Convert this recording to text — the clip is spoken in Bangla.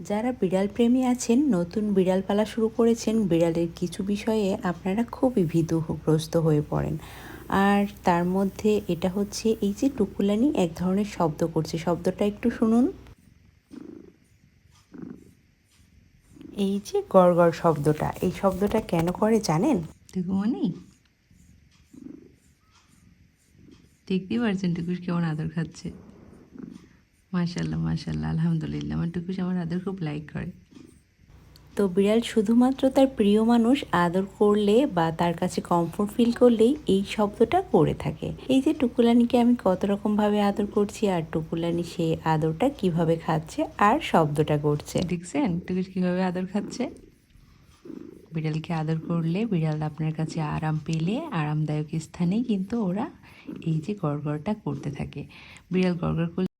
যারা বিড়াল প্রেমী আছেন, নতুন বিড়াল পালা শুরু করেছেন, বিড়ালের কিছু বিষয়ে আপনারা খুবই ভীতুগ্রস্ত হয়ে পড়েন। আর তার মধ্যে এটা হচ্ছে এই যে টুকুলানি এক ধরনের শব্দ করছে। শব্দটা একটু শুনুন। এই যে গড়গড় শব্দটা, এই শব্দটা কেন করে জানেন? টুকুমনি দেখতেই পারছেন টুকুস কেমন আদর খাচ্ছে। মাশাল্লাহ মাশাল্লাহ আলহামদুলিল্লাহ। আমার টুকুস আমার আদর খুব লাইক করে। তো বিড়াল শুধুমাত্র তার প্রিয় মানুষ আদর করলে বা তার কাছে কমফোর্ট ফিল করলেই এই শব্দটা করে থাকে। এই যে টুকুলানিকে আমি কত রকমভাবে আদর করছি আর টুকুলানি সেই আদরটা কীভাবে খাচ্ছে আর শব্দটা করছে। দেখছেন? টুকুস কীভাবে আদর খাচ্ছে? বিড়ালকে আদর করলে বিড়াল আপনার কাছে আরাম পেলে আরামদায়ক স্থানেই কিন্তু ওরা এই যে গড়গড়টা করতে থাকে। বিড়াল গড়গড় করলে